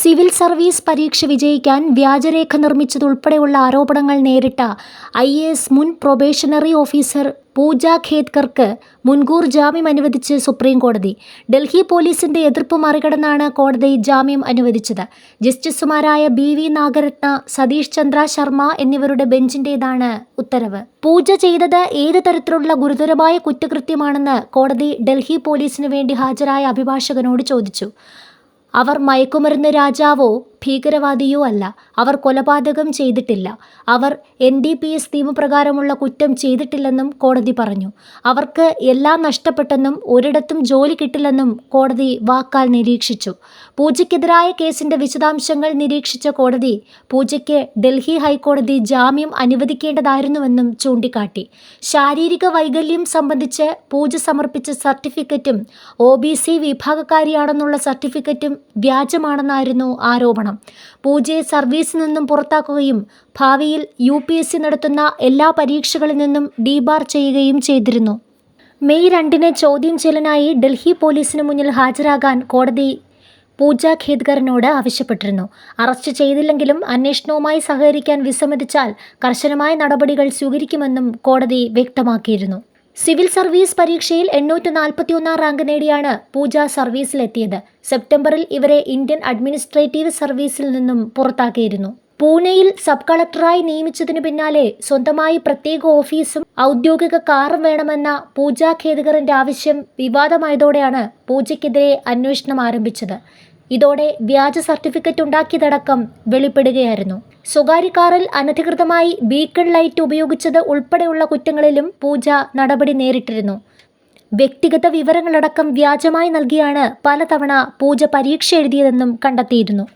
Civil service പരീക്ഷ വിജയിക്കാൻ വ്യാജരേഖ നിർമ്മിച്ചതുൾപ്പെടെയുള്ള ആരോപണങ്ങൾ നേരിട്ട ഐ എ എസ് മുൻ പ്രൊബേഷണറി ഓഫീസർ പൂജ ഖേദ്കർക്ക് മുൻകൂർ ജാമ്യം അനുവദിച്ച് സുപ്രീം കോടതി. ഡൽഹി പോലീസിന്റെ എതിർപ്പ് മറികടന്നാണ് കോടതി ജാമ്യം അനുവദിച്ചത്. ജസ്റ്റിസുമാരായ ബി വി നാഗരത്ന സതീഷ് ചന്ദ്ര ശർമ്മ എന്നിവരുടെ ബെഞ്ചിന്റേതാണ് ഉത്തരവ്. പൂജ ചെയ്തത് ഏത് തരത്തിലുള്ള ഗുരുതരമായ കുറ്റകൃത്യമാണെന്ന് കോടതി ഡൽഹി പോലീസിന് വേണ്ടി ഹാജരായ അഭിഭാഷകനോട് ചോദിച്ചു. അവർ മയക്കുമരുന്ന് രാജാവോ ഭീകരവാദിയോ അല്ല. അവർ കൊലപാതകം ചെയ്തിട്ടില്ല. അവർ എൻ ഡി പി എസ് നിയമപ്രകാരമുള്ള കുറ്റം ചെയ്തിട്ടില്ലെന്നും കോടതി പറഞ്ഞു. അവർക്ക് എല്ലാം നഷ്ടപ്പെട്ടെന്നും ഒരിടത്തും ജോലി കിട്ടില്ലെന്നും കോടതി വാക്കാൽ നിരീക്ഷിച്ചു. പൂജയ്ക്കെതിരായ കേസിന്റെ വിശദാംശങ്ങൾ നിരീക്ഷിച്ച കോടതി പൂജയ്ക്ക് ഡൽഹി ഹൈക്കോടതി ജാമ്യം അനുവദിക്കേണ്ടതായിരുന്നുവെന്നും ചൂണ്ടിക്കാട്ടി. ശാരീരിക വൈകല്യം സംബന്ധിച്ച് പൂജ സമർപ്പിച്ച സർട്ടിഫിക്കറ്റും ഒ ബി സി വിഭാഗക്കാരിയാണെന്നുള്ള സർട്ടിഫിക്കറ്റും വ്യാജമാണെന്നായിരുന്നു ആരോപണം. പൂജയെ സർവീസിൽ നിന്നും പുറത്താക്കുകയും ഭാവിയിൽ യു പി എസ് സി നടത്തുന്ന എല്ലാ പരീക്ഷകളിൽ നിന്നും ഡീബാർ ചെയ്യുകയും ചെയ്തിരുന്നു. മെയ് രണ്ടിന് ചോദ്യം ചെയ്യലിനായി ഡൽഹി പോലീസിന് മുന്നിൽ ഹാജരാകാൻ കോടതി പൂജ ഖേദ്കറിനോട് ആവശ്യപ്പെട്ടിരുന്നു. അറസ്റ്റ് ചെയ്തില്ലെങ്കിലും അന്വേഷണവുമായി സഹകരിക്കാൻ വിസമ്മതിച്ചാൽ കർശനമായ നടപടികൾ സ്വീകരിക്കുമെന്നും കോടതി വ്യക്തമാക്കിയിരുന്നു. സിവിൽ സർവീസ് പരീക്ഷയിൽ എണ്ണൂറ്റി നാൽപ്പത്തിയൊന്നാം റാങ്ക് നേടിയാണ് പൂജ സർവീസിലെത്തിയത്. സെപ്റ്റംബറിൽ ഇവരെ ഇന്ത്യൻ അഡ്മിനിസ്ട്രേറ്റീവ് സർവീസിൽ നിന്നും പുറത്താക്കിയിരുന്നു. പൂനെയിൽ സബ് കളക്ടറായി നിയമിച്ചതിനു പിന്നാലെ സ്വന്തമായി പ്രത്യേക ഓഫീസും ഔദ്യോഗിക കാറും വേണമെന്ന പൂജ ഖേദകറിന്റെ ആവശ്യം വിവാദമായതോടെയാണ് പൂജയ്ക്കെതിരെ അന്വേഷണം ആരംഭിച്ചത്. ഇതോടെ വ്യാജ സർട്ടിഫിക്കറ്റ് ഉണ്ടാക്കിയതടക്കം വെളിപ്പെടുകയായിരുന്നു. സ്വകാര്യ കാറിൽ അനധികൃതമായി ബീക്കൺ ലൈറ്റ് ഉപയോഗിച്ചത് ഉൾപ്പെടെയുള്ള കുറ്റങ്ങളിലും പൂജ നടപടി നേരിട്ടിരുന്നു. വ്യക്തിഗത വിവരങ്ങളടക്കം വ്യാജമായി നൽകിയാണ് പലതവണ പൂജ പരീക്ഷ എഴുതിയതെന്നും കണ്ടെത്തിയിരുന്നു.